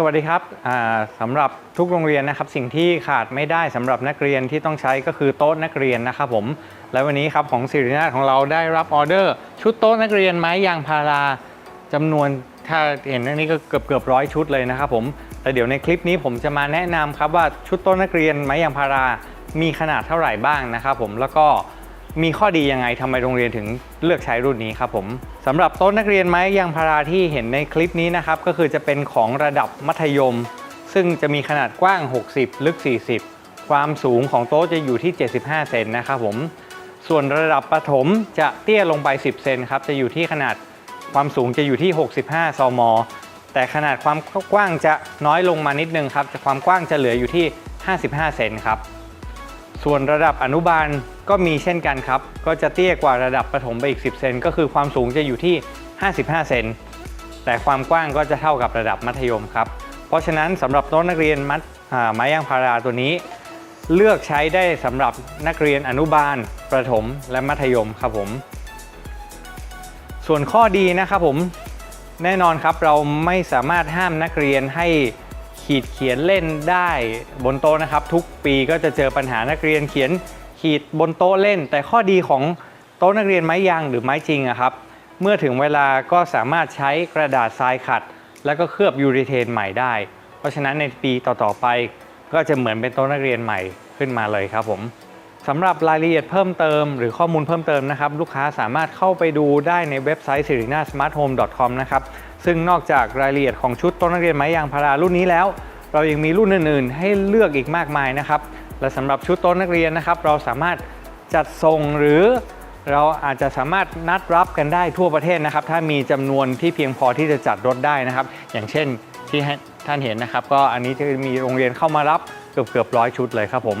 สวัสดีครับสำหรับทุกโรงเรียนนะครับสิ่งที่ขาดไม่ได้สำหรับนักเรียนที่ต้องใช้ก็คือโต๊ะนักเรียนนะครับผมและวันนี้ครับของสิรินาถของเราได้รับออเดอร์ ชุดโต๊ะนักเรียนไม้ยางพาราจำนวนถ้าเห็นอันนี้ก็เกือบเกือบร้อยชุดเลยนะครับผมแต่เดี๋ยวในคลิปนี้ผมจะมาแนะนำครับว่าชุดโต๊ะนักเรียนไม้ยางพารามีขนาดเท่าไหร่บ้างนะครับผมแล้วก็ มีข้อดียังไงทำไมโรงเรียนถึงเลือกใช้รุ่นนี้ครับผมสำหรับโต๊ะนักเรียนไม้ยางพาราที่เห็นในคลิปนี้นะครับก็คือจะเป็นของระดับมัธยม ซึ่งจะมีขนาดกว้าง 60 ลึก 40 ความสูงของโต๊ะจะอยู่ที่ 75 เซนนะครับผมส่วนระดับประถมจะเตี้ยลงไป 10 เซนครับจะอยู่ที่ขนาดความสูงจะอยู่ที่ 65 ซม แต่ขนาดความกว้างจะน้อยลงมานิดนึงครับจะความกว้างจะเหลืออยู่ที่ 55 เซนครับ ส่วนระดับอนุบาลก็มีเช่นกันครับ ก็จะเตี้ยกว่าระดับประถมไปอีก 10 เซนก็คือความสูงจะอยู่ที่ 55 เซนแต่ความกว้างก็จะเท่ากับระดับมัธยมครับ เพราะฉะนั้นสำหรับโต๊ะนักเรียนมัดไม้ยางพาราตัวนี้ เลือกใช้ได้สำหรับนักเรียนอนุบาล ประถมและมัธยมครับผม ส่วนข้อดีนะครับผมแน่นอนครับเราไม่สามารถห้ามนักเรียนให้ ขีดเขียนเล่นได้บนโต๊ะนะครับ ทุกปีก็จะเจอปัญหานักเรียนเขียนขีดบนโต๊ะเล่น แต่ข้อดีของโต๊ะนักเรียนไม้ยางหรือไม้จริงอะครับ เมื่อถึงเวลาก็สามารถใช้กระดาษทรายขัด แล้วก็เคลือบยูริเทนใหม่ได้ เพราะฉะนั้นในปีต่อๆไป ก็จะเหมือนเป็นโต๊ะนักเรียนใหม่ขึ้นมาเลยครับผม สำหรับรายละเอียดเพิ่มเติมหรือข้อมูลเพิ่มเติมนะครับ ลูกค้าสามารถเข้าไปดูได้ในเว็บไซต์ s i r i n a s m a r t h o m e c o m นะครับ ซึ่งนอกจากรายละเอียดของชุดโต๊ะนักเรียนไม้ยางพารารุ่นนี้แล้ว เรายังมีรุ่นอื่นๆ ให้เลือกอีกมากมายนะครับ และสำหรับชุดโต๊ะนักเรียนนะครับ เราสามารถจัดส่งหรือเราอาจจะสามารถนัดรับกันได้ทั่วประเทศนะครับ ถ้ามีจำนวนที่เพียงพอที่จะจัดรถได้นะครับ อย่างเช่นที่ท่านเห็นนะครับ ก็อันนี้จะมีโรงเรียนเข้ามารับเกือบเกือบร้อยชุดเลยครับผม